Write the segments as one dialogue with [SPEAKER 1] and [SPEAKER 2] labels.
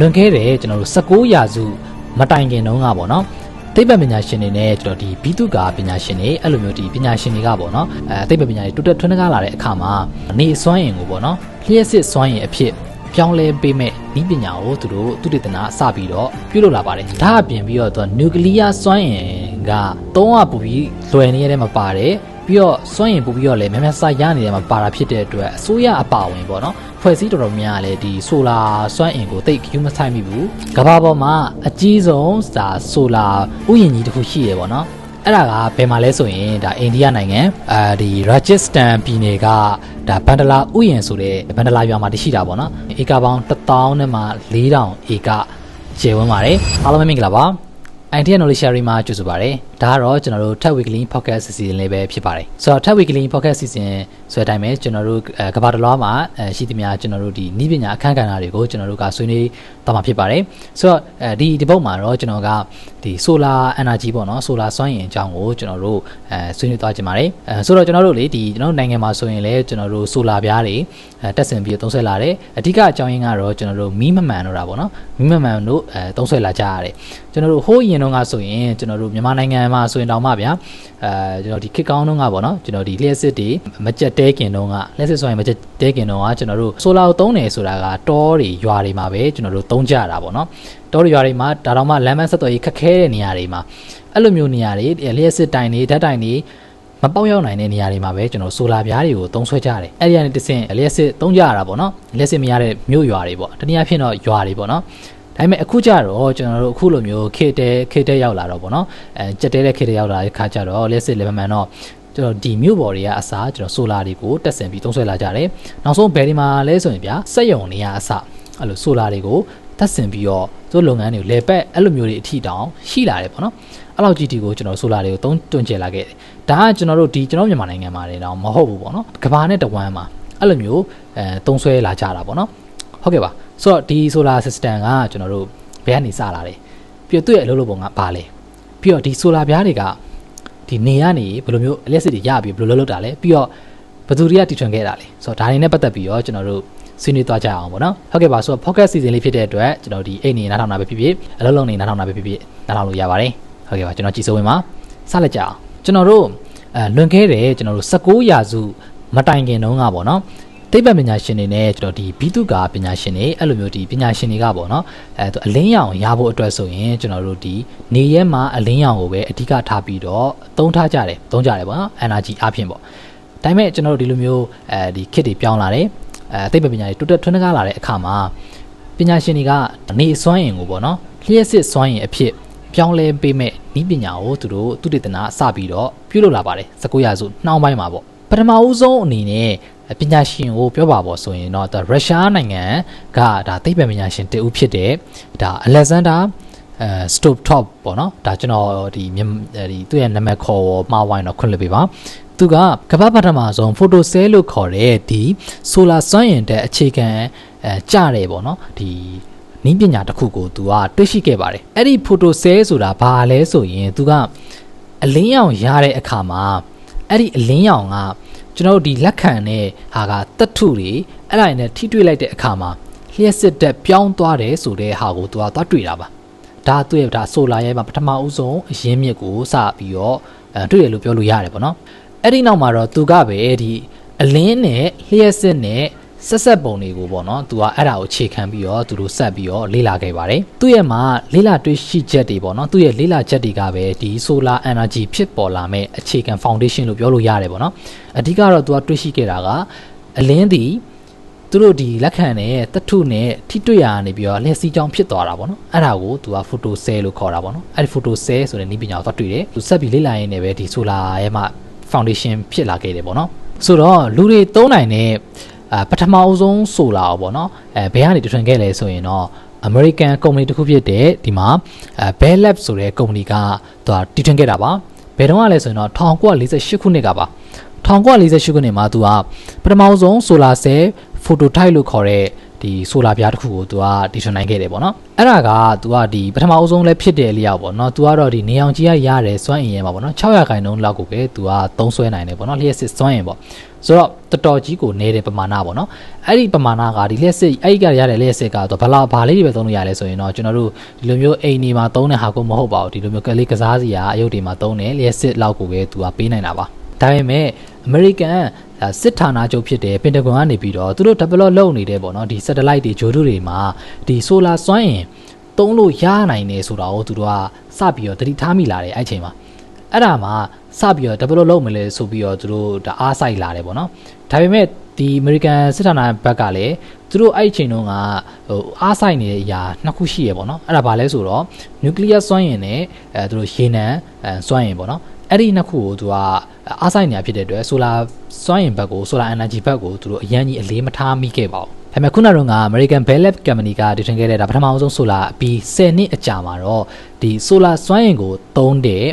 [SPEAKER 1] လွန်ခဲ့တဲ့ကျွန်တော်တို့16ရာစုမတိုင်ခင်တုန်းကပေါ့နော်သိပ္ပံပညာရှင်တွေနဲ့ကျွန်တော်ဒီဘီတုကာပညာရှင်တွေအဲ့လိုမျိုးဒီပညာရှင်တွေကပေါ့နော်အဲသိပ္ပံပညာတွေတိုးတက်ထွန်းကားလာတဲ့အခါမှာနေစွမ်းရင်ကိုပေါ့နော်လျှက်စစ်စွမ်းရင်အဖြစ်ပြောင်းလဲပေးမဲ့ဤပညာကိုသူတို့သူတေသနာစပြီးတော့ပြုလုပ်လာပါတယ်ဒါအပြင်ပြီးတော့သူကနျူကလ িয়ার စွမ်းရင်က300ပူပြီးလွယ်နေရတဲ့မှာပါတယ် ပြီးတော့စွန့်ရင်ပို့ပြီးတော့လည်းများများစားရနေတယ်မှာပါတာဖြစ်တဲ့အတွက်အစိုးရအပါဝင်ပေါ့နော်ဖွဲ့စည်းတော်တော်များများလည်းဒီဆိုလာစွမ်းအင်ကိုတိတ်ယူမဆိုင်မိဘူးကမ္ဘာပေါ်မှာအကြီးဆုံးဒါဆိုလာဥယျာဉ်ကြီးတစ်ခုရှိရပေါ့နော်အဲ့ဒါကဘယ်မှာလဲဆိုရင်ဒါအိန္ဒိယနိုင်ငံအဲဒီ Rajasthan ပြည်နယ်ကဒါဘန်ဒလာဥယျာဉ်ဆိုတဲ့ဘန်ဒလာရွာမှာတရှိတာပေါ့နော်ဧကပေါင်း1000နဲ့မှ4000ဧကကျယ်ဝန်းပါတယ်အားလုံးပဲမင်္ဂလာပါ idea knowledge sharing မှာကြိုဆိုပါရစေ။ ဒါကတော့ကျွန်တော်တို့ Tech Weekly Podcast Season လေးပဲဖြစ်ပါတယ်။ဆိုတော့ Tech Weekly Podcast Season ဆိုတဲ့အတိုင်းပဲကျွန်တော်တို့အဲကမ္ဘာတစ်လွှားမှာအဲရှိသမျှကျွန်တော်တို့ဒီဤပညာအခန်းကဏ္ဍတွေကိုကျွန်တော်တို့ကဆွေးနွေးသွားမှာဖြစ်ပါတယ်။ဆိုတော့အဲဒီဒီပုတ်မှာတော့ကျွန်တော်ကဒီ solar energy ပေါ့နော် solar စွမ်းအင်အကြောင်းကိုကျွန်တော်တို့အဲဆွေးနွေးသွားကြပါတယ်။အဲဆိုတော့ကျွန်တော်တို့လေဒီကျွန်တော်တို့နိုင်ငံမှာဆိုရင်လည်းကျွန်တော်တို့ solar ပြားတွေအဲတက်ဆင်ပြီးသုံးဆွဲလာတယ်။အဓိကအကြောင်းရင်းကတော့ကျွန်တော်တို့မီးမမှန်တော့တာပေါ့နော်။မီးမမှန်တို့အဲသုံးဆွဲလာကြရတယ်။ကျွန်တော်တို့ဟိုးရင်တော့ကဆိုရင်ကျွန်တော်တို့မြန်မာနိုင်ငံမှာဆိုရင်တောင်မှဗျာအဲကျွန်တော်ဒီခစ်ကောင်းတုန်းကပေါ့နော်ကျွန်တော်ဒီလျှက်စစ်တွေမကြက်တဲခင်တုန်းကလျှက်စစ်ဆိုရင်မကြက်တဲခင်တုန်းကကျွန်တော်တို့ဆိုလာကိုသုံးတယ်ဆိုတာကတောတွေရွာတွေမှာပဲကျွန်တော်တို့သုံးကြတာပေါ့နော်တောတွေရွာတွေမှာဒါတော့မှလမ်းမဆက်သွယ်ရေးခက်ခဲတဲ့နေရာတွေမှာအဲ့လိုမျိုးနေရာတွေလျှက်စစ်တိုင်တွေဓာတ်တိုင်တွေမပေါက်ရောက်နိုင်တဲ့နေရာတွေမှာပဲကျွန်တော်ဆိုလာပြားတွေကိုသုံးဆွဲကြတယ်အဲ့ဒီကနေတစ်ဆင့်လျှက်စစ်သုံးကြရတာပေါ့နော်လျှက်စစ်မရတဲ့မြို့ရွာတွေပေါ့တနည်းအားဖြင့်တော့ရွာတွေပေါ့နော် ဒါပေမဲ့အခုကျတော့ကျွန်တော်တို့အခုလိုမျိုးခေတဲခေတဲရောက်လာတော့ဗောနော်အဲကြက်တဲတဲ့ခေတဲရောက်လာတဲ့ခါကျတော့လက်စစ်လည်းမမှန်တော့ကျွန်တော်ဒီမြို့ပေါ်တွေကအစားကျွန်တော်ဆိုလာတွေကိုတက်ဆင်ပြီးသုံးဆွဲလာကြတယ်နောက်ဆုံးဘယ်ဒီမှာလဲဆိုရင်ဗျာစက်ယုံတွေကအစအဲ့လိုဆိုလာတွေကိုတက်ဆင်ပြီးတော့သူတို့လုပ်ငန်းတွေကိုလေပက်အဲ့လိုမျိုးတွေအထီတောင်ရှိလာတယ်ဗောနော်အဲ့လောက်ကြီးတီကိုကျွန်တော်ဆိုလာတွေကိုသုံးတွင်ကျလာခဲ့တယ်ဒါကကျွန်တော်တို့ဒီကျွန်တော်မြန်မာနိုင်ငံမှာနေတော့မဟုတ်ဘူးဗောနော်ကဘာနဲ့တဝမ်းမှာအဲ့လိုမျိုးအဲသုံးဆွဲလာကြတာဗောနော် ဟုတ်ကဲ့ပါဆိုတော့ဒီ solar system ကကျွန်တော်တို့ဘယ်ကနေစလာလဲပြီးတော့သူ့ရဲ့အလုပ်လုပ်ပုံကဘာလဲပြီးတော့ဒီ solar ပြားတွေကဒီနေကနေဘယ်လိုမျိုး electricity ရပြီးဘယ်လိုလုပ်လုပ်တာလဲပြီးတော့ဘယ်သူတွေကတီထွင်ခဲ့တာလဲဆိုတော့ဒါတွေနဲ့ပတ်သက်ပြီးတော့ကျွန်တော်တို့ဆွေးနွေးသွားကြအောင်ပေါ့နော်ဟုတ်ကဲ့ပါဆိုတော့ podcast season လေးဖြစ်တဲ့အတွက်ကျွန်တော်ဒီအိတ်နေနားထောင်တာပဲဖြစ်ဖြစ်အလုပ်လုပ်နေနားထောင်တာပဲဖြစ်ဖြစ်နားထောင်လို့ရပါတယ်ဟုတ်ကဲ့ပါကျွန်တော်ကြည်စိုးဝင်ပါစလိုက်ကြအောင်ကျွန်တော်တို့အဲလွန်ခဲ့တဲ့ကျွန်တော်တို့16ရာစုမတိုင်ခင်တုန်းကပေါ့နော် သိပ္ပံပညာရှင်တွေနဲ့ကျွန်တော်ဒီဘီတုကာပညာရှင်တွေအဲ့လိုမျိုးဒီပညာရှင်တွေကပေါ့နော်အဲသူအလင်းရောင်ရဖို့အတွက်ဆိုရင်ကျွန်တော်တို့ဒီနေရဲမှာအလင်းရောင်ကိုပဲအဓိကထားပြီးတော့သုံးထားကြတယ်သုံးကြတယ်ပေါ့နော် energy အပြင်ပေါ့ဒါပေမဲ့ကျွန်တော်တို့ဒီလိုမျိုးအဲဒီ kit တွေပြောင်းလာတယ်အဲသိပ္ပံပညာတွေတိုးတက်ထွန်းကားလာတဲ့အခါမှာပညာရှင်တွေကနေစွမ်းရင်ကိုပေါ့နော်လျှက်စစ်စွမ်းရင်အဖြစ်ပြောင်းလဲပေးမဲ့ဤပညာကိုသူတို့သူတေသနာစပြီးတော့ပြုလုပ်လာပါတယ်19ရာစုနှောင်းပိုင်းမှာပေါ့ပထမဦးဆုံးအနေနဲ့ ပညာရှင်ကိုပြောပါပေါ့ဆိုရင်တော့ဒါရုရှားနိုင်ငံကဒါသိပ္ပံပညာရှင်တဦးဖြစ်တဲ့ဒါအလက်ဇန်ဒါအဲစတိုပထော့ပေါ့နော်ဒါကျွန်တော်ဒီဒီသူ့ရဲ့နာမည်ခေါ်မှားဝိုင်းတော့ခွင့်လွှတ်ပေးပါသူကကမ္ဘာပထမဆုံးဖိုတိုဆဲလို့ခေါ်တဲ့ဒီဆိုလာစွမ်းအင်တဲ့အခြေခံအဲကြတယ်ပေါ့နော်ဒီနည်းပညာတစ်ခုကိုသူကတွေ့ရှိခဲ့ပါတယ်အဲ့ဒီဖိုတိုဆဲဆိုတာဘာလဲဆိုရင်သူကအလင်းရောင်ရတဲ့အခါမှာအဲ့ဒီအလင်းရောင်က ကျွန်တော်တို့ဒီလက်ခံတဲ့ဟာကတတ်ထုတွေအဲ့ဒါနဲ့ထိတွေ့လိုက်တဲ့အခါမှာလျှက်စစ်တက်ပြောင်းသွားတယ်ဆိုတဲ့ဟာကိုသူကသွားတွေ့တာပါဒါသူ့ရဲ့ဒါဆိုလာရဲ့မှာပထမဦးဆုံးအရင်းမြစ်ကိုစပြီးတော့အဲတွေ့ရလို့ပြောလို့ရတယ်ပေါ့နော်အဲ့ဒီနောက်မှာတော့သူကပဲဒီအလင်းနဲ့လျှက်စစ်နဲ့ ဆက်ဆက်ပုံတွေကိုပေါ့နော်သူကအဲ့ဒါကိုခြေခံပြီးတော့သူတို့ဆက်ပြီးတော့လေ့လာခဲ့ပါတယ်သူ့ရဲ့မှာလေ့လာတွေ့ရှိချက်တွေပေါ့နော်သူ့ရဲ့လေ့လာချက်တွေကပဲဒီ solar energy ဖြစ်ပေါ်လာမဲ့အခြေခံ foundation လို့ပြောလို့ရတယ်ပေါ့နော်အဓိကတော့သူကတွေ့ရှိခဲ့တာကအလင်းဒီသူတို့ဒီလက်ခံတဲ့တထုနဲ့ထိတွေ့ရနေပြီးတော့လက်စီကြောင်ဖြစ်သွားတာပေါ့နော်အဲ့ဒါကိုသူက photo cell လို့ခေါ်တာပေါ့နော်အဲ့ဒီ photo cell ဆိုတဲ့နည်းပညာကိုသွားတွေ့တယ်သူဆက်ပြီးလေ့လာရင်းနဲ့ပဲဒီ solar ရဲ့မှာ foundation ဖြစ်လာခဲ့တယ်ပေါ့နော်ဆိုတော့လူတွေသုံးနိုင်တဲ့အာ ပထမအဆုံးဆိုလာပေါ့နော်အဲဘယ်ကနေတထွင်ခဲ့လဲဆိုရင်တော့ American company တစ်ခုဖြစ်တဲ့ဒီမှာအဲ Bell Labs ဆိုတဲ့ company ကသူကတည်ထွင်ခဲ့တာပါဘယ်တော့ကလဲဆိုရင်တော့1948ခုနှစ်ကပါ1948ခုနှစ်မှာသူကပထမဆုံး solar cell phototype လို့ခေါ်တဲ့ ဒီဒီဆိုလာပြားတစ်ခုကိုသူကတီထွင်နိုင်ခဲ့တယ်ပေါ့နော်အဲ့ဒါကသူကဒီပထမအဆုံးလည်းဖြစ်တယ်လျောက်ပေါ့နော်သူကတော့ဒီနေအောင်ကြီးရရတဲ့စွမ်းအင်ရဲမှာပေါ့နော်600ခိုင်နှုန်းလောက်ကိုပဲသူကသုံးဆွဲနိုင်တယ်ပေါ့နော်လျှက်စစ်စွမ်းအင်ပေါ့ဆိုတော့တော်တော်ကြီးကိုနေတဲ့ပမာဏပေါ့နော်အဲ့ဒီပမာဏကဒီလျှက်စစ်အဲ့ဒီကရတဲ့လျှက်စစ်ကတော့ဘလောက်ဘာလေးတွေပဲသုံးလို့ရလဲဆိုရင်တော့ကျွန်တော်တို့ဒီလိုမျိုးအိမ်နေမှာသုံးတဲ့ဟာကိုမဟုတ်ပါဘူးဒီလိုမျိုးကလေးကစားစီရာအယုတ်တွေမှာသုံးတယ်လျှက်စစ်လောက်ကိုပဲသူကပေးနိုင်တာပါဒါပေမဲ့ အမေရိကန်စစ်ဌာနချုပ်ဖြစ်တဲ့ပင်တဂွန်ကနေပြီးတော့သူတို့ develop လုပ်နေတဲ့ပေါ့နော်ဒီ satellite တွေဂျိုဒုတွေမှာဒီ solar စွမ်းအင်သုံးလို့ရနိုင်နေဆိုတာကိုသူတို့ကစပြီးတော့တတိထားမိလာတယ်အဲ့ချိန်မှာအဲ့ဒါမှစပြီးတော့ develop လုပ်မလဲဆိုပြီးတော့သူတို့ဒါအားစိုက်လာတယ်ပေါ့နော်ဒါပေမဲ့ဒီ American စစ်ဌာနဘက်ကလည်းသူတို့အဲ့ချိန်တုန်းကဟိုအားစိုက်နေတဲ့အရာနှစ်ခုရှိရပေါ့နော်အဲ့ဒါဘာလဲဆိုတော့ nuclear စွမ်းအင်နဲ့အဲသူတို့ရေနံစွမ်းအင်ပေါ့နော် အဲ့ဒီနှစ်ခုကိုသူကအားဆိုင်နေဖြစ်တဲ့အတွက် solar စွမ်းအင်ဘက်ကို solar energy ဘက်ကိုသူတို့အရင်ကြီးအလေးမထားမိခဲ့ပါဘူးဒါပေမဲ့ခုနကတော့ American Bell Lab Company ကတည်ထွင်ခဲ့တဲ့ဒါပထမအောင်ဆုံး solar ပြီး10နှစ်အကြာမှာတော့ဒီ solar စွမ်းအင်ကိုသုံးတဲ့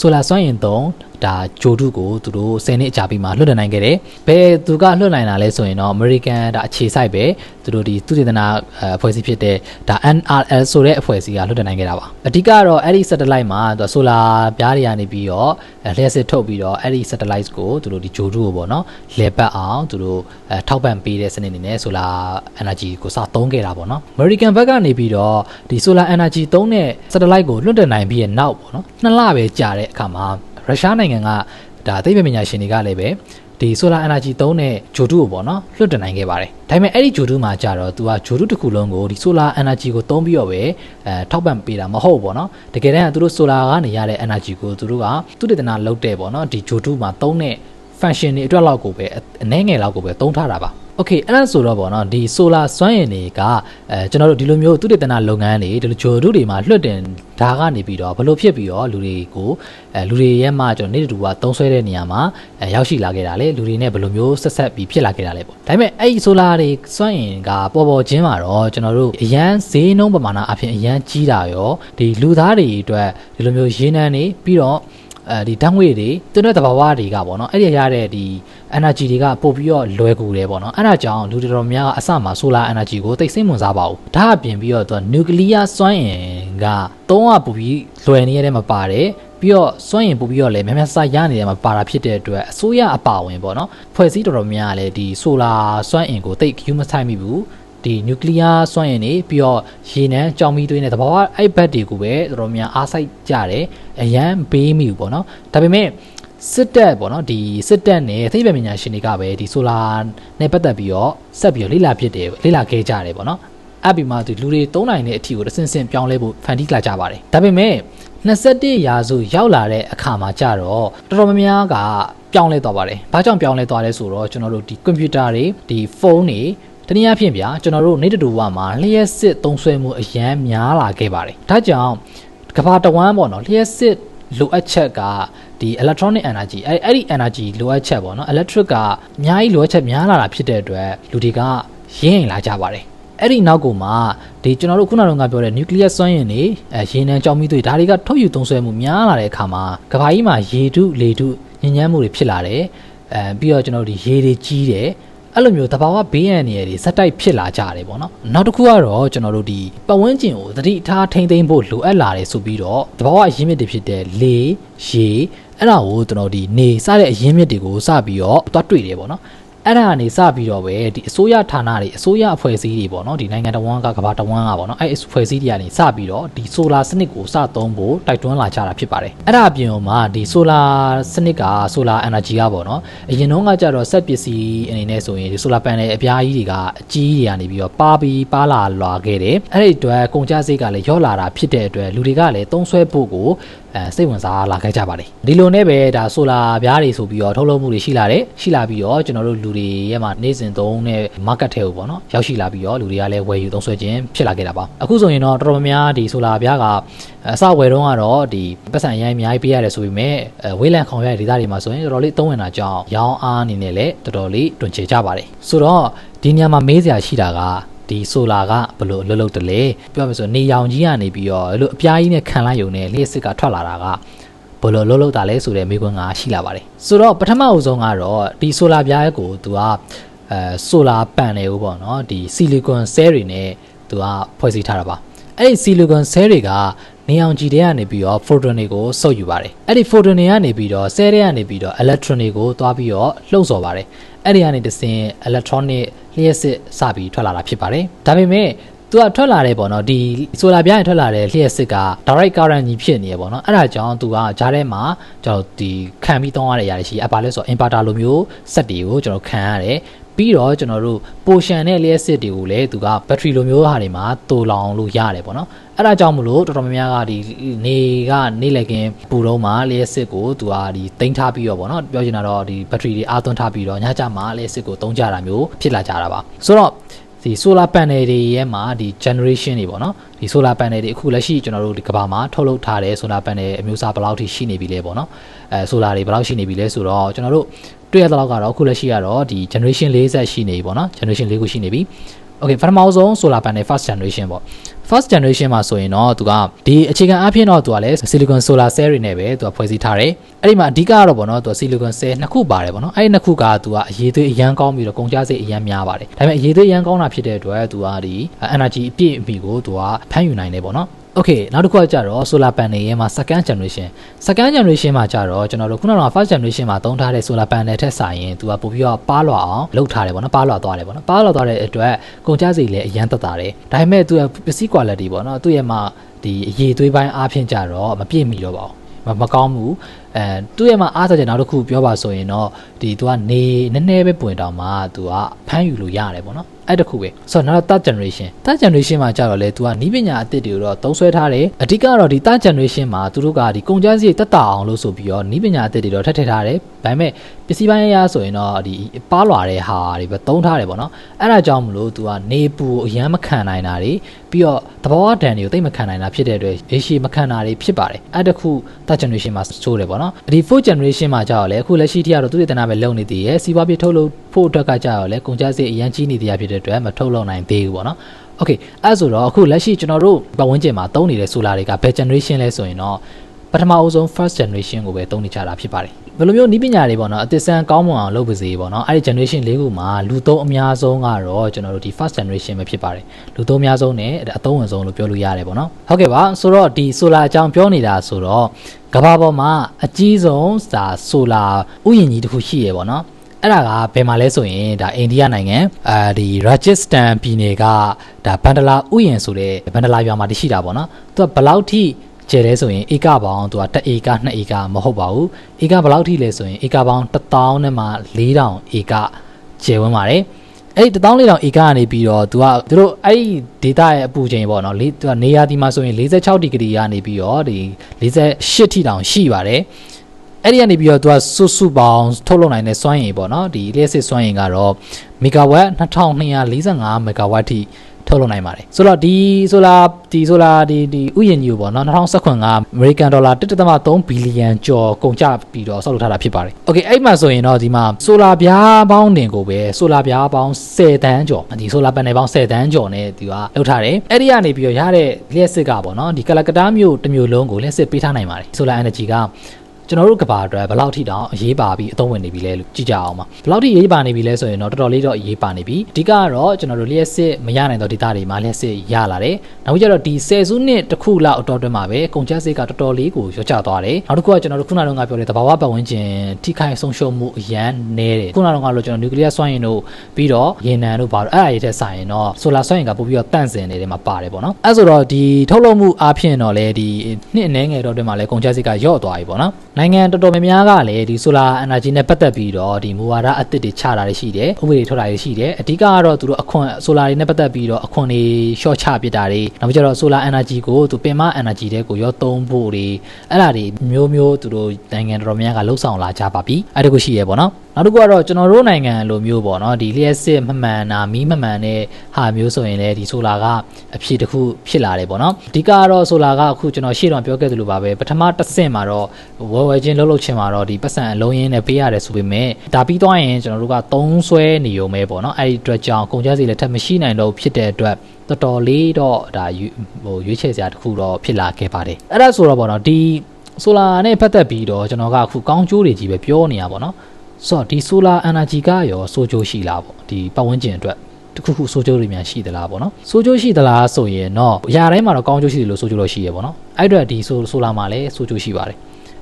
[SPEAKER 1] solar စွမ်းအင်သုံး ဒါဂျိုဒုကိုသူတို့10နှစ်အကြာပြီးမှလွှတ်နိုင်ခဲ့တယ်။ဘယ်သူကလွှတ်နိုင်တာလဲဆိုရင်တော့ American ဒါအခြေစိုက်ပဲသူတို့ဒီသူတည်တနာအဖွဲ့အစည်းဖြစ်တဲ့ဒါ NRL ဆိုတဲ့အဖွဲ့အစည်းကလွှတ်နိုင်ခဲ့တာပါ။အဓိကတော့အဲ့ဒီ satellite မှာသူဆိုလာပြားတွေကနေပြီးတော့လျှက်စစ်ထုတ်ပြီးတော့အဲ့ဒီ satellite ကိုသူတို့ဒီဂျိုဒုကိုပေါ့နော်လေပတ်အောင်သူတို့ထောက်ပံ့ပေးတဲ့စနစ်အနေနဲ့ solar energy ကိုစသုံးခဲ့တာပေါ့နော်။ American ဘက်ကနေပြီးတော့ဒီ solar energy သုံးတဲ့ satellite ကိုလွှတ်နိုင်ပြီးရဲ့နောက်ပေါ့နော်။နှစ်လပဲကြာတဲ့အခါမှာ ရုရှားနိုင်ငံကဒါအသိပညာရှင်တွေကလည်းပဲဒီ solar energy သုံးတဲ့ဂျိုတုကိုပေါ့နော်လွှတ်တင်နိုင်ခဲ့ပါတယ်။ဒါပေမဲ့အဲ့ဒီဂျိုတုမှာကြတော့သူကဂျိုတုတစ်ခုလုံးကိုဒီ solar energy ကိုသုံးပြီးတော့ပဲအဲထောက်ပံ့ပေးတာမဟုတ်ပေါ့နော်။တကယ်တမ်းကသူတို့ solar ကနေရတဲ့ energy ကိုသူတို့ကသူတည်တနာလုပ်တဲ့ပေါ့နော်ဒီဂျိုတုမှာသုံးတဲ့ function တွေအတွက်လောက်ကိုပဲအနည်းငယ်လောက်ကိုပဲသုံးထားတာပါ။ Okay အဲ့ဒါဆိုတော့ပေါ့နော်ဒီ solar စွမ်းအင်တွေကအဲကျွန်တော်တို့ဒီလိုမျိုးသူတည်တနာလုပ်ငန်းတွေဒီလိုဂျိုတို့တွေမှာလွှတ်တင်ဒါကနေပြီးတော့ဘလို့ဖြစ်ပြီးတော့လူတွေကိုအဲလူတွေရဲ့မှကျွန်တော်နေတူကသုံးဆွဲတဲ့နေရာမှာအဲရောက်ရှိလာခဲ့တာလေလူတွေနဲ့ဘလို့မျိုးဆက်ဆက်ပြီးဖြစ်လာခဲ့တာလေပေါ့ဒါပေမဲ့အဲ့ဒီ solar တွေစွမ်းအင်ကပေါ်ပေါ်ချင်းမှာတော့ကျွန်တော်တို့အရန်ဈေးနှုန်းပမာဏအဖြစ်အရန်ကြီးတာရောဒီလူသားတွေအတွက်ဒီလိုမျိုးရင်းနှန်းနေပြီးတော့ အဲဒီဓာတ်ငွေတွေသူတို့တဘာဝတွေကပေါ့နော်အဲ့ဒီရတဲ့ဒီ energy တွေကပို့ပြီးတော့လွယ်ကူတယ်ပေါ့နော်အဲ့ဒါကြောင့်လူတော်တော်များအစမှာ solar energy ကိုသိစိတ်ဝင်စားပါဘူးဒါအပြင်ပြီးတော့သူက nuclear စွမ်းအင်ကသုံးကပို့ပြီးလွယ်နေရတဲ့မှာပါတယ်ပြီးတော့စွန့်ရင်ပို့ပြီးတော့လည်းများများစားရနေတယ်မှာပါတာဖြစ်တဲ့အတွက်အစိုးရအပါဝင်ပေါ့နော်ဖွဲ့စည်းတော်တော်များလည်းဒီဆိုလာစွမ်းအင်ကိုတိတ်ယူမဆိုင်မိဘူးဒီနျူကလ িয়ার စွမ်းအင်တွေပြီးတော့ရေနံကြောင်မီသွေးနဲ့တဘာဝအဲ့ဘက်တွေကိုပဲတော်တော်များအားစိုက်ကြတယ် အရန်ပေးမိဘူးပေါ့နော်ဒါပေမဲ့စစ်တပ်ပေါ့နော်ဒီစစ်တပ်နဲ့သိပ္ပံပညာရှင်တွေကပဲဒီဆိုလာနဲ့ပတ်သက်ပြီးတော့ဆက်ပြီးတော့လေ့လာဖြစ်တယ်လေ့လာခဲ့ကြတယ်ပေါ့နော်အပြီးမှဒီလူတွေသုံးနိုင်တဲ့အထီကိုတဆင့်ဆင့်ပြောင်းလဲဖို့ဖန်တီးလာကြပါတယ်ဒါပေမဲ့21ရာစုရောက်လာတဲ့အခါမှာကြတော့တော်တော်များများကပြောင်းလဲသွားပါတယ်။ဘာကြောင့်ပြောင်းလဲသွားလဲဆိုတော့ကျွန်တော်တို့ဒီကွန်ပျူတာတွေဒီဖုန်းတွေတနည်းအားဖြင့်ဗျာကျွန်တော်တို့နေတတူဝမှာလျှက်စစ်သုံးဆွဲမှုအရန်များလာခဲ့ပါတယ်။ဒါကြောင့် ကဘာတဝမ်းပေါ့နော်လျှက်စစ်လိုအပ်ချက်ကဒီ electronic energy အဲ့အဲ့ဒီ energy လိုအပ်ချက်ပေါ့နော် electric ကအများကြီးလိုအပ်ချက်များလာတာဖြစ်တဲ့အတွက်လူတွေကရင်းရင်လာကြပါတယ်အဲ့ဒီနောက်ကိုမှဒီကျွန်တော်တို့ခုနကပြောတဲ့ nuclear စွမ်းအင်တွေအဲရေနံကြောင်မီးသွေးဒါတွေကထုတ်ယူသုံးစွဲမှုများလာတဲ့အခါမှာကဘာကြီးမှာရေတုလေတုညဉ့်ညမ်းမှုတွေဖြစ်လာတယ်အဲပြီးတော့ကျွန်တော်တို့ဒီရေတွေကြီးတယ် အဲ့လိုမျိုးတဘာဝဘေးရန်နေရတွေဇက်တိုက်ဖြစ်လာကြတယ်ပေါ့နော်နောက်တစ်ခုကတော့ကျွန်တော်တို့ဒီပတ်ဝန်းကျင်ကိုသတိထားထိမ့်သိမ်းဖို့လိုအပ်လာတယ်ဆိုပြီးတော့တဘာဝအရင်းမြစ်တွေဖြစ်တဲ့လေရေအဲ့ဒါကိုကျွန်တော်ဒီနေစတဲ့အရင်းမြစ်တွေကိုစပြီးတော့တွားတွေ့တယ်ပေါ့နော် အဲ့ဒါကနေစပြီးတော့ပဲဒီအစိုးရဌာနတွေအစိုးရအဖွဲ့အစည်းတွေပေါ့နော်ဒီနိုင်ငံတော်ဝန်ကကဘာတော်ဝန်ကပေါ့နော်အဲ့အဖွဲ့အစည်းတွေကနေစပြီးတော့ဒီဆိုလာစနစ်ကိုစသုံးဖို့တိုက်တွန်းလာကြတာဖြစ်ပါတယ်အဲ့ဒါအပြင်မှာဒီဆိုလာစနစ်ကဆိုလာ energy ကပေါ့နော်အရင်တော့ကကြတော့စက်ပစ္စည်းအနေနဲ့ဆိုရင်ဒီဆိုလာပန်နယ်အပြားကြီးတွေကအကြီးတွေကနေပြီးတော့ပါပြီးပါလာလာခဲ့တယ်အဲ့ဒီအတွက်ကုန်ကျစရိတ်ကလည်းရော့လာတာဖြစ်တဲ့အတွက်လူတွေကလည်းသုံးဆွဲဖို့ကိုအဲစိတ်ဝင်စားလာခဲ့ကြပါတယ်ဒီလိုနဲ့ပဲဒါဆိုလာပြားတွေဆိုပြီးတော့ထုတ်လုပ်မှုတွေရှိလာတယ်ရှိလာပြီးတော့ကျွန်တော်တို့လူတွေရဲ့မှာနေ့စဉ်သုံးတဲ့ market ထဲကိုပေါ့နော်ရောက်ရှိလာပြီးတော့လူတွေကလည်းဝယ်ယူသုံးစွဲခြင်းဖြစ်လာခဲ့တာပါအခုဆိုရင်တော့တော်တော်များများဒီဆိုလာပြားကအစဝယ်တော့ကတော့ဒီပတ်စံရိုင်းအများကြီးပေးရတယ်ဆိုပေမဲ့ဝေးလံခေါင်ရတဲ့ဒေသတွေမှာဆိုရင်တော်တော်လေးသုံးဝင်တာကြောင့်ရောင်းအားအနေနဲ့လည်းတော်တော်လေးတွင်ချေကြပါတယ်ဆိုတော့ဒီညမှာမေးစရာရှိတာက ဒီဆိုလာကဘလို့လှုပ်လှုပ်တလဲပြောမယ်ဆိုနေရောင်ကြီးကနေပြီးတော့အဲ့လိုအပြားကြီးနဲ့ခံလိုက်ယုံနဲ့လျှက်စစ်ကထွက်လာတာကဘလို့လှုပ်လှုပ်တာလဲဆိုတဲ့မိကွန်းကရှိလာပါတယ်ဆိုတော့ပထမအဦးဆုံးကတော့ဒီဆိုလာပြားကိုသူကအဲအဲဆိုလာပန်တွေကိုပေါ့နော်ဒီဆီလီကွန်ဆဲတွေနဲ့သူကဖွဲ့စည်းထားတာပါအဲ့ဒီဆီလီကွန်ဆဲတွေကနေအောင်ကြည်တွေကနေပြီးတော့ photon တွေကိုစုပ်ယူပါတယ်အဲ့ဒီ photon တွေကနေပြီးတော့ဆဲတွေကနေပြီးတော့ electron တွေကိုသွားပြီးတော့လှုပ်ဆော်ပါတယ် အဲ့ဒီကနေတစင် electronic လျှက်စစ်စပြီးထွက်လာတာဖြစ်ပါတယ်ဒါပေမဲ့သူကထွက်လာတယ်ပေါ့နော်ဒီဆိုလာပြားရင်ထွက်လာတဲ့လျှက်စစ်က direct current ကြီးဖြစ်နေရပေါ့နော်အဲ့ဒါကြောင့်သူကဂျားထဲမှာကျွန်တော်ဒီခံပြီးသုံးရတဲ့အရာတွေရှိအပါလဲဆို inverter လိုမျိုးစက်တွေကိုကျွန်တော်ခံရတယ် ပြီးတော့ကျွန်တော်တို့ပိုရှန်တဲ့လျှက်စစ်တွေကိုလည်းသူကဘက်ထရီလိုမျိုးဟာတွေမှာတူလောင်လို့ရတယ်ပေါ့နော်အဲ့ဒါကြောင့်မလို့တော်တော်များများကဒီနေကနေလည်ခင်ပူတော့မှလျှက်စစ်ကိုသူကဒီတင်ထားပြီးတော့ပေါ့နော်ပြောချင်တာတော့ဒီဘက်ထရီတွေအားသွင်းထားပြီးတော့ညကြမှာလျှက်စစ်ကိုသုံးကြတာမျိုးဖြစ်လာကြတာပါဆိုတော့ ဒီ solar panel တွေရဲ့မှာဒီ generation တွေပေါ့နော်ဒီ solar panel တွေအခုလက်ရှိကျွန်တော်တို့ဒီကဘာမှာထုတ်လုပ်ထားတဲ့ solar panel အမျိုးအစားဘယ်လောက်ထိရှိနေပြီလဲပေါ့နော်အဲ solar တွေဘယ်လောက်ရှိနေပြီလဲဆိုတော့ကျွန်တော်တို့တွေ့ရတဲ့လောက်ကတော့အခုလက်ရှိကတော့ဒီ generation ၄ဆက်ရှိနေပြီပေါ့နော် generation ၄ခုရှိနေပြီ okay ပထမဆုံး solar panel first generation ပေါ့ first generation မှာဆိုရင်တော့သူကဒီအခြေခံအဖြစ်တော့သူကလည်း silicon solar cell တွေနဲ့ပဲသူကဖွဲ့စည်းထားတယ်အဲ့ဒီမှာအဓိကကတော့ပေါ့နော်သူက silicon cell နှစ်ခုပါတယ်ပေါ့နော်အဲ့ဒီနှစ်ခုကသူကအရေးသွေးအရန်ကောင်းပြီးတော့ကုန်ကျစရိတ်အရန်များပါတယ်ဒါပေမဲ့အရေးသွေးအရန်ကောင်းတာဖြစ်တဲ့အတွက်သူကဒီ energy အပြည့်အမီကိုသူကဖမ်းယူနိုင်တယ်ပေါ့နော် Okay နောက်တစ်ခုကကြတော့ solar panel ရဲ့မှာ second generation second generation မှာကြတော့ကျွန်တော်တို့ခုနက first generation မှာသုံးထားတဲ့ solar panel ထက်စာရင်သူကပို့ပြီးတော့ပါလွာအောင်လုပ်ထားတယ်ပေါ့နော်ပါလွာသွားတယ်ပေါ့နော်ပါလွာသွားတဲ့အတွက်ကုန်ကျစရိတ်လည်းအရန်သက်သာတယ်ဒါပေမဲ့သူကပစ္စည်း quality ပေါ့နော်သူ့ရဲ့မှာဒီအရေးသွေးပိုင်းအားဖြင့်ကြတော့မပြည့်မီတော့ပါဘူးမကောင်းဘူးအဲသူ့ရဲ့မှာအားစားချက်နောက်တစ်ခုပြောပါဆိုရင်တော့ဒီသူကနေနည်းနည်းပဲပွင့်တောင်မှသူကဖမ်းယူလို့ရတယ်ပေါ့နော် အဲ့တခုပဲဆိုတော့နောက် third generation third generation မှာကြတော့လေသူကနီးပညာအသစ်တွေကိုတော့သုံးဆွဲထားတယ်အဓိကတော့ဒီ third generation မှာသူတို့ကဒီကုန်ကျစရိတ်တက်တာအောင်လို့ဆိုပြီးတော့နီးပညာအသစ်တွေတော့ထပ်ထည့်ထားတယ်ဒါပေမဲ့ပစ္စည်းပိုင်းအရာဆိုရင်တော့ဒီပါလွာတဲ့ဟာတွေပဲသုံးထားတယ်ပေါ့နော်အဲ့ဒါကြောင့်မလို့သူကနေပူအရန်မခံနိုင်တာတွေပြီးတော့သဘောဝဒဏ်တွေကိုသိမခံနိုင်တာဖြစ်တဲ့အတွက်ရေရှည်မခံတာတွေဖြစ်ပါတယ်အဲ့တခု third generation မှာဆိုးတယ်ပေါ့နော်ဒီ fourth generation မှာကြတော့လေအခုလက်ရှိထိကတော့သူတွေတနာပဲလုံနေသေးရဲ့စီးပွားဖြစ်ထုတ်လို့ ဖို့အတွက်ကကြတော့လေကုန်ကျစရိတ်အရန်ကြီးနေတရားဖြစ်တဲ့အတွက်မထုတ်လုပ်နိုင်သေးဘူးပေါ့နော်။ Okay အဲ့ဆိုတော့အခုလက်ရှိကျွန်တော်တို့ပတ်ဝန်းကျင်မှာသုံးနေတဲ့ solar တွေကဘယ် generation လဲဆိုရင်တော့ပထမအဆုံး first generation ကိုပဲသုံးနေကြတာဖြစ်ပါတယ်။ဘယ်လိုမျိုးနည်းပညာတွေပေါ့နော်အသစ်ဆန်းကောင်းမွန်အောင်လုပ်ပါစေပေါ့နော်အဲ့ဒီ generation လေးခုမှာလူသုံးအများဆုံးကတော့ကျွန်တော်တို့ဒီ first generation ပဲဖြစ်ပါတယ်။လူသုံးအများဆုံးနဲ့အသုံးဝင်ဆုံးလို့ပြောလို့ရတယ်ပေါ့နော်။ဟုတ်ကဲ့ပါဆိုတော့ဒီ solar အကြောင်းပြောနေတာဆိုတော့ကမ္ဘာပေါ်မှာအကြီးဆုံးစာ solar ဥယျာဉ်ကြီးတစ်ခုရှိရယ်ပေါ့နော်။ အဲ့ဒါကဘယ်မှာလဲဆိုရင်ဒါအိန္ဒိယနိုင်ငံအာဒီ Rajasthan ပြည်နယ်ကဒါဘန်ဒလာဥယျာဉ်ဆိုတဲ့ဘန်ဒလာရွာမှာတရှိတာပေါ့နော်သူကဘယ်လောက်ထိကျဲလဲဆိုရင်ဧကပေါင်းသူက1ဧက2ဧကမဟုတ်ပါဘူးဧကဘယ်လောက်ထိလဲဆိုရင်ဧကပေါင်း1000နဲ့မှ4000ဧကကျဲဝန်းပါတယ်အဲ့ဒီ14000ဧကကနေပြီးတော့သူကသူတို့အဲ့ဒီ data ရဲ့အပူချိန်ပေါ့နော်လေးသူကနေရာဒီမှာဆိုရင်46ဒီဂရီကနေပြီးတော့ဒီ48ထိတောင်ရှိပါတယ် အဲ့ဒီကနေပြီးတော့သူကစုစုပေါင်းထုတ်လုပ်နိုင်တဲ့စွမ်းရည်ပေါ့နော်ဒီလျှက်စစ်စွမ်းရည်ကတော့မီဂါဝတ်2245မီဂါဝတ်ထိထုတ်လုပ်နိုင်ပါတယ်ဆိုတော့ဒီဆိုလာဒီဆိုလာဒီဒီဥယျာဉ်ကြီးကိုပေါ့နော်2019က American Dollar 1.3ဘီလီယံကျော်ကုန်ကျပြီးတော့ဆောက်လုပ်ထားတာဖြစ်ပါတယ် Okay အဲ့မှာဆိုရင်တော့ဒီမှာဆိုလာပြားပေါင်းတင်ကိုပဲဆိုလာပြားပေါင်း10တန်းကျော်ဒီဆိုလာပန်နယ်ပေါင်း10တန်းကျော်နဲ့သူကလုပ်ထားတယ်အဲ့ဒီကနေပြီးတော့ရတဲ့လျှက်စစ်ကပေါ့နော်ဒီကလကတားမြို့တစ်မြို့လုံးကိုလျှက်စစ်ပေးထားနိုင်ပါတယ်ဆိုလာ energy က ကျွန်တော်တို့ကဘာအတွက်ဘယ်လောက်ထိတောင်အရေးပါပြီးအသုံးဝင်နေပြီလဲလို့ကြည့်ကြအောင်ပါဘယ်လောက်ထိအရေးပါနေပြီလဲဆိုရင်တော့တော်တော်လေးတော့အရေးပါနေပြီအဓိကကတော့ကျွန်တော်တို့လျှက်စစ်မရနိုင်တော့ဒေတာတွေမှာလျှက်စစ်ရလာတယ်နောက်ပြီးကျတော့ဒီဆယ်စုနှစ်တစ်ခုလောက်အတော်အတွင်းမှာပဲကုန်ကျစရိတ်ကတော်တော်လေးကိုရောကျသွားတယ်နောက်တစ်ခုကကျွန်တော်တို့ခုနကပြောတဲ့သဘာဝပတ်ဝန်းကျင်ထိခိုက်ဆုံးရှုံးမှုအရန်နည်းတယ်ခုနကတော့ကျွန်တော်နျူကလ িয়ার စွမ်းအင်တို့ပြီးတော့ရေနံတို့ဘာလို့အဲ့အရေးထက်ဆိုင်ရင်တော့ဆိုလာစွမ်းအင်ကပို့ပြီးတော့တန့်စင်နေတယ်မှာပါတယ်ပေါ့နော်အဲ့ဆိုတော့ဒီထုတ်လုပ်မှုအပြင်တော့လေဒီနှစ်အနည်းငယ်တော့အတွင်းမှာလေကုန်ကျစရိတ်ကရော့သွားပြီပေါ့နော်နိုင်ငံတော်တော်များများကလည်းဒီ solar energy နဲ့ပတ်သက်ပြီးတော့ဒီမူဝါဒအသစ်တွေချတာတွေရှိတယ်ဥပဒေထုတ်တာတွေရှိတယ်အဓိကကတော့သူတို့အခွန် solar တွေနဲ့ပတ်သက်ပြီးတော့အခွန်တွေ short ချပစ်တာတွေနောက်ပြီးကျတော့ solar energy ကိုသူပင်မ energy တွေကိုရောသုံးဖို့တွေအဲ့ဒါတွေမျိုးမျိုးသူတို့နိုင်ငံတော်များများကလှုပ်ဆောင်လာကြပါပြီအဲ့ဒါကိုရှိရပေါ့နော် နောက်တစ်ခုကတော့ကျွန်တော်တို့နိုင်ငံလိုမျိုးပေါ့နော်ဒီလျှက်စစ်မမှန်တာမီးမမှန်တဲ့ဟာမျိုးဆိုရင်လည်းဒီဆိုလာကအဖြစ်တစ်ခုဖြစ်လာတယ်ပေါ့နော်အဓိကကတော့ဆိုလာကအခုကျွန်တော်ရှေ့တော့ပြောခဲ့သလိုပါပဲပထမတစ်ဆင့်မှာတော့ဝယ်ဝယ်ချင်းလှုပ်လှုပ်ချင်းမှာတော့ဒီပတ်စံအလုံးရင်းနဲ့ပေးရတယ်ဆိုပေမဲ့ဒါပြီးသွားရင်ကျွန်တော်တို့ကသုံးဆွဲနေရုံပဲပေါ့နော်အဲ့ဒီအတွက်ကြောင့်ကုန်ကျစရိတ်လည်းထပ်မရှိနိုင်တော့ဖြစ်တဲ့အတွက်တော်တော်လေးတော့ဒါဟိုရွေးချယ်စရာတစ်ခုတော့ဖြစ်လာခဲ့ပါတယ်အဲ့ဒါဆိုတော့ပေါ့နော်ဒီဆိုလာနဲ့ပတ်သက်ပြီးတော့ကျွန်တော်ကအခုကောင်းကျိုးတွေကြီးပဲပြောနေရပါတော့နော် ဆိုတော့ဒီ solar energy ကရောစိုးကျိုးရှိလားပေါ့ဒီပတ်ဝန်းကျင်အတွက်တခုခုစိုးကျိုးတွေများရှိသလားပေါ့နော်စိုးကျိုးရှိသလားဆိုရင်တော့အရာတိုင်းမှာတော့ကောင်းကျိုးရှိတယ်လို့စိုးကျိုးလို့ရှိရပေါ့နော်အဲ့အတွက်ဒီ solar မှာလည်းစိုးကျိုးရှိပါတယ်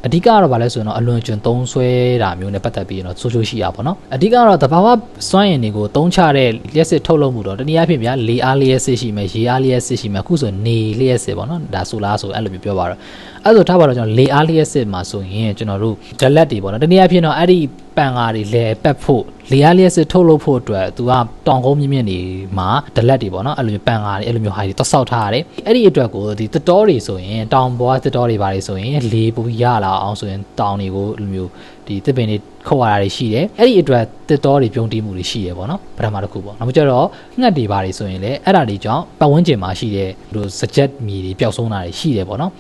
[SPEAKER 1] အဓိကကတော့ဗာလဲဆိုရင်တော့အလွန်ကျွံသုံးဆွဲတာမျိုးနဲ့ပတ်သက်ပြီးတော့ဆိုချိုရှိရပါတော့အဓိကကတော့တဘာဝစွမ်းရည်တွေကိုသုံးချတဲ့လျှက်စစ်ထုတ်လုပ်မှုတော့တနည်းအားဖြင့်ဗျာလေအားလျှက်စစ်ရှိမယ်ရေအားလျှက်စစ်ရှိမယ်အခုဆိုနေလျှက်စစ်ပေါ့နော်ဒါဆိုလားဆိုအဲ့လိုမျိုးပြောပါတော့အဲ့ဆိုထားပါတော့ကျွန်တော်လေအားလျှက်စစ်မှာဆိုရင်ကျွန်တော်တို့ဒလက်တွေပေါ့နော်တနည်းအားဖြင့်တော့အဲ့ဒီ ပန်ကားတွေလဲပက်ဖို့လေအားလျက်စစ်ထုတ်လုပ်ဖို့အတွက်သူကတောင်ကုန်းမြင့်မြင့်တွေမှာဒလက်တွေပေါ့နော်အဲ့လိုမျိုးပန်ကားတွေအဲ့လိုမျိုးဟာတွေတောက်ဆောက်ထားရတယ်အဲ့ဒီအတွက်ကိုဒီတတော်တွေဆိုရင်တောင်ပေါ်တတော်တွေပါတွေဆိုရင်လေပူရလာအောင်ဆိုရင်တောင်တွေကိုအဲ့လိုမျိုးဒီတစ်ပင်တွေခုတ်ရတာတွေရှိတယ်အဲ့ဒီအတွက်တစ်တော်တွေပြုံးတီးမှုတွေရှိရပေါ့နော်ပထမတစ်ခုပေါ့နောက်ကျတော့ငှက်တွေပါတွေဆိုရင်လည်းအဲ့ဒါတွေကြောင့်ပတ်ဝန်းကျင်မှာရှိတဲ့ဒီစကြက်မြေတွေပျောက်ဆုံးတာတွေရှိတယ်ပေါ့နော်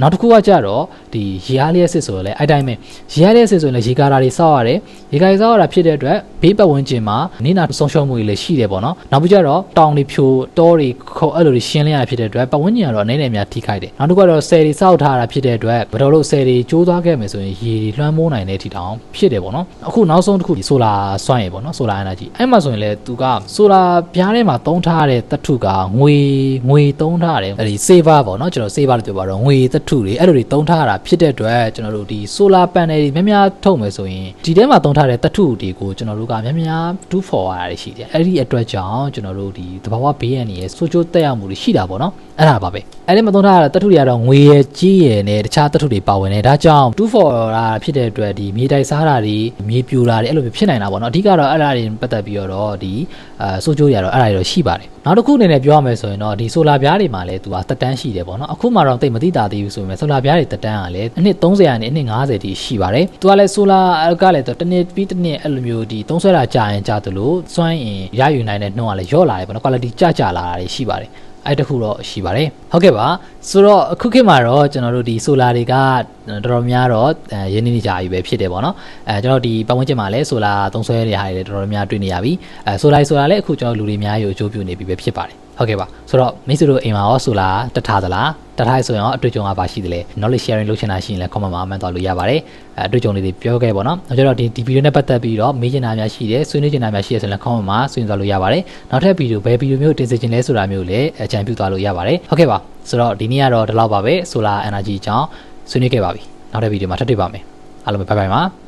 [SPEAKER 1] နောက်တစ်ခုကကြတော့ဒီရေအားလျက်စစ်ဆိုရင်လည်းအဲ့တိုင်းပဲရေအားလျက်စစ်ဆိုရင်လည်းရေကာတာတွေစောက်ရတယ် ရေကာတွေစောက်ရတာဖြစ်တဲ့အတွက်ဘေးပတ်ဝန်းကျင်မှာနေနာဆုံးရှုံးမှုတွေလည်းရှိတယ်ပေါ့နော်နောက်ပြီးကြတော့တောင်တွေဖြိုတောတွေခုတ်အဲ့လိုတွေရှင်းလင်းရတာဖြစ်တဲ့အတွက်ပတ်ဝန်းကျင်ကတော့အနေနဲ့များထိခိုက်တယ်နောက်တစ်ခုကတော့ဆယ်တွေစောက်ထားတာဖြစ်တဲ့အတွက်ဘယ်တော့လို့ဆယ်တွေကျိုးသွားခဲ့မယ်ဆိုရင်ရေတွေလွှမ်းမိုးနိုင်တဲ့ထိတောင်ဖြစ်တယ်ပေါ့နော်အခုနောက်ဆုံးတစ်ခုဒီဆိုလာစွမ်းရည်ပေါ့နော်ဆိုလာ energy အဲ့မှာဆိုရင်လည်းသူကဆိုလာပြားထဲမှာသုံးထားတဲ့သတ္ထုကငွေငွေသုံးထားတယ်အဲ့ဒီ saver ပေါ့နော်ကျွန်တော် saver လို့ပြောပါတော့ငွေသတ္ထုတွေအဲ့လိုတွေသုံးထားတာဖြစ်တဲ့အတွက်ကျွန်တော်တို့ဒီ solar panel တွေများများထုတ်မယ်ဆိုရင်ဒီထဲမှာသုံးထားတဲ့သတ္ထုတွေကိုကျွန်တော်တို့ကများများ do for ရတာရှိတယ်အဲ့ဒီအတွက်ကြောင့်ကျွန်တော်တို့ဒီသဘာဝဘေးရန်တွေရဲ့ဆိုချိုးတက်ရောက်မှုတွေရှိတာပေါ့နော်အဲ့ဒါပါပဲအဲ့ဒီမှာသုံးထားတဲ့သတ္ထုတွေကတော့ငွေရယ်ကြီးရယ်နဲ့တခြားသတ္ထုတွေပါဝင်တယ်ဒါကြောင့် do for တာဖြစ်တဲ့အတွက်ဒီမြေတိုက်စားတာတွေမြေပြိုတာတွေအဲ့လိုမျိုးဖြစ်နိုင်တာပေါ့နော်အဓိကတော့အဲ့ဒါတွေပတ်သက်ပြီးတော့ဒီအဲဆိုချိုးရတော့အဲ့ဒါတွေတော့ရှိပါတယ်နောက်တစ်ခုအနေနဲ့ပြောရမယ်ဆိုရင်တော့ဒီဆိုလာပြားတွေမှာလည်းသူကတက်တန်းရှိတယ်ပေါ့နော်အခုမှတော့တိတ်မသိတာသေးဘူးဆိုပေမဲ့ဆိုလာပြားတွေတက်တန်းကလည်းအနှစ်30ရာနဲ့အနှစ်50တိရှိပါတယ်သူကလည်းဆိုလာကလည်းတစ်နှစ်ပြီးတစ်နှစ်အဲ့လိုမျိုးဒီသုံးဆွဲတာကြာရင်ကြာသလိုစွမ်းအင်ရယူနိုင်တဲ့နှုန်းကလည်းရော့လာတယ်ပေါ့နော် quality ကျကျလာတာတွေရှိပါတယ်အဲ့တခုတော့ရှိပါတယ်ဟုတ်ကဲ့ပါဆိုတော့အခုခေတ်မှာတော့ကျွန်တော်တို့ဒီ solar တွေကတော်တော်များတော့ရင်းနှီးနေကြပြီပဲဖြစ်တယ်ပေါ့နော်အဲကျွန်တော်ဒီပတ်ဝန်းကျင်မှာလည်း solar သုံးဆွဲရတဲ့ဟာတွေလည်းတော်တော်များတွေ့နေရပြီအဲ solar solar လည်းအခုကျွန်တော်လူတွေအများကြီးအကျိုးပြုနေပြီပဲဖြစ်ပါတယ် ဟုတ်ကဲ့ပါဆိုတော့မိတ်ဆွေတို့အိမ်မှာရော solar တထားသလားတထားဆိုရင်ရောအတွေ့အကြုံကပါရှိတယ်လေ knowledge sharing လုပ်ချင်တာရှိရင်လည်း comment မှာအမှန်သွားလို့ရပါတယ်အဲအတွေ့အကြုံလေးတွေပြောခဲ့ပေါ့နော်နောက်ကျတော့ဒီဒီဗီဒီယိုနဲ့ပတ်သက်ပြီးတော့မေးချင်တာများရှိတယ်ဆွေးနွေးချင်တာများရှိတယ်ဆိုရင်လည်း comment မှာဆွေးနွေးသွားလို့ရပါတယ်နောက်ထပ်ဗီဒီယိုဘယ်ဗီဒီယိုမျိုးတင်ဆက်ချင်လဲဆိုတာမျိုးလည်းအကြံပြုသွားလို့ရပါတယ်ဟုတ်ကဲ့ပါဆိုတော့ဒီနေ့ကတော့ဒီလောက်ပါပဲ solar energy အကြောင်းဆွေးနွေးခဲ့ပါပြီနောက်တဲ့ဗီဒီယိုမှာထပ်တွေ့ပါမယ်အားလုံးပဲဘိုင်ဘိုင်ပါ